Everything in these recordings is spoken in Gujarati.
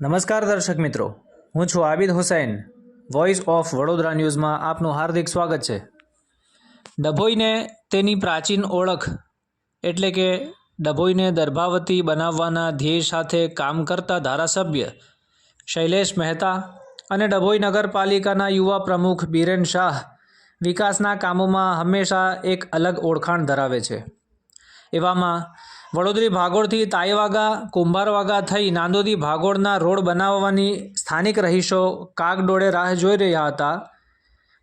નમસ્કાર દર્શક મિત્રો. હું છું આબિદ હુસૈન. વોઇસ ઓફ વડોદરા ન્યૂઝમાં આપનું હાર્દિક સ્વાગત છે. ડભોઈને તેની પ્રાચીન ઓળખ એટલે કે ડભોઈને દર્ભાવતી બનાવવાના ધ્યેય સાથે કામ કરતા ધારાસભ્ય શૈલેષ મહેતા અને ડભોઈ નગરપાલિકાના યુવા પ્રમુખ બિરેન શાહ વિકાસના કામોમાં હંમેશા એક અલગ ઓળખાણ ધરાવે છે. એવામાં વડોદરી ભાગોળથી તાઈવાગા, કુંભારવાગા થઈ નાંદોદી ભાગોળના રોડ બનાવવાની સ્થાનિક રહીશો કાગડોળે રાહ જોઈ રહ્યા હતા.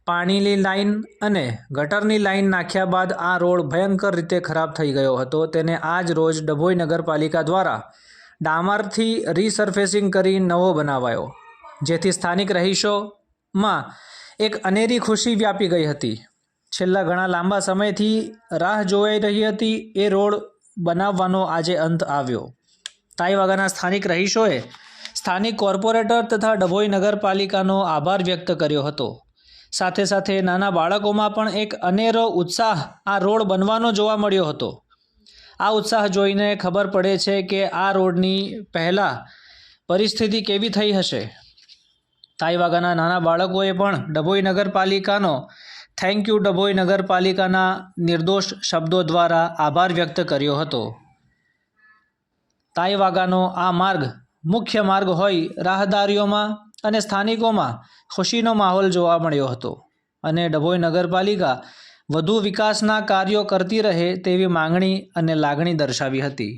પાણીની લાઈન અને ગટરની લાઈન નાખ્યા બાદ આ રોડ ભયંકર રીતે ખરાબ થઈ ગયો હતો. તેને આજ રોજ ડભોઈ નગરપાલિકા દ્વારા ડામરથી રીસર્ફેસિંગ કરી નવો બનાવાયો, જેથી સ્થાનિક રહીશોમાં એક અનેરી ખુશી વ્યાપી ગઈ હતી. છેલ્લા ઘણા લાંબા સમયથી રાહ જોવાઈ રહી હતી એ રોડ બનાવવાનો આજે અંત આવ્યો. તાઈવાગાના સ્થાનિક રહીશોએ સ્થાનિક કોર્પોરેટર તથા ડભોઈ નગરપાલિકાનો આભાર વ્યક્ત કર્યો હતો. સાથે સાથે નાના બાળકોમાં પણ એક અનેરો ઉત્સાહ આ રોડ બનવાનો જોવા મળ્યો હતો. આ ઉત્સાહ જોઈને ખબર પડે છે કે આ રોડની પહેલાં પરિસ્થિતિ કેવી થઈ હશે. તાઈવાગાના નાના બાળકોએ પણ ડભોઈ નગરપાલિકાનો થેન્ક યુ ડભોઈ નગરપાલિકાના નિર્દોષ શબ્દો દ્વારા આભાર વ્યક્ત કર્યો હતો. તાઈવાગાનો આ માર્ગ મુખ્ય માર્ગ હોય રાહદારીઓમાં અને સ્થાનિકોમાં ખુશીનો માહોલ જોવા મળ્યો હતો અને ડભોઈ નગરપાલિકા વધુ વિકાસના કાર્યો કરતી રહે તેવી માંગણી અને લાગણી દર્શાવી હતી.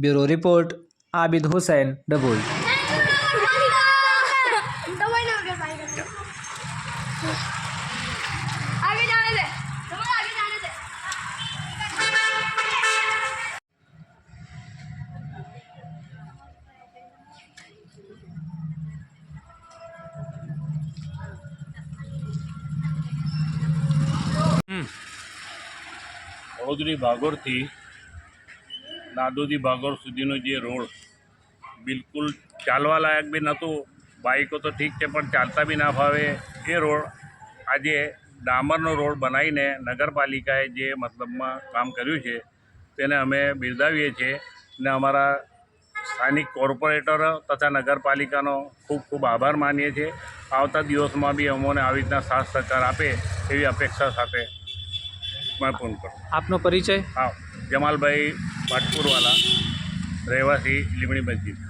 બ્યુરો રિપોર્ટ આબિદ હુસૈન ડભોઈ વડોદરી ભાગોળથી નાદોદી ભાગોળ સુધીનો જે રોડ બિલકુલ ચાલવા લાયક બી નહોતું. બાઇકો તો ઠીક છે, પણ ચાલતા બી ના ફાવે. એ રોડ આજે ડામરનો રોડ બનાવીને નગરપાલિકાએ જે મતલબમાં કામ કર્યું છે, તેને અમે બિરદાવીએ છીએ ને અમારા સ્થાનિક કોર્પોરેટરો તથા નગરપાલિકાનો ખૂબ ખૂબ આભાર માનીએ છીએ. આવતા દિવસમાં બી અમોને આવી રીતના સાથ સહકાર આપે એવી અપેક્ષા સાથે મેં ફોન કરો. આપનો પરિચય? હા જમાલભાઈ ભાટપુરવાલા રહેવાસી લીમડી મસ્જિદ.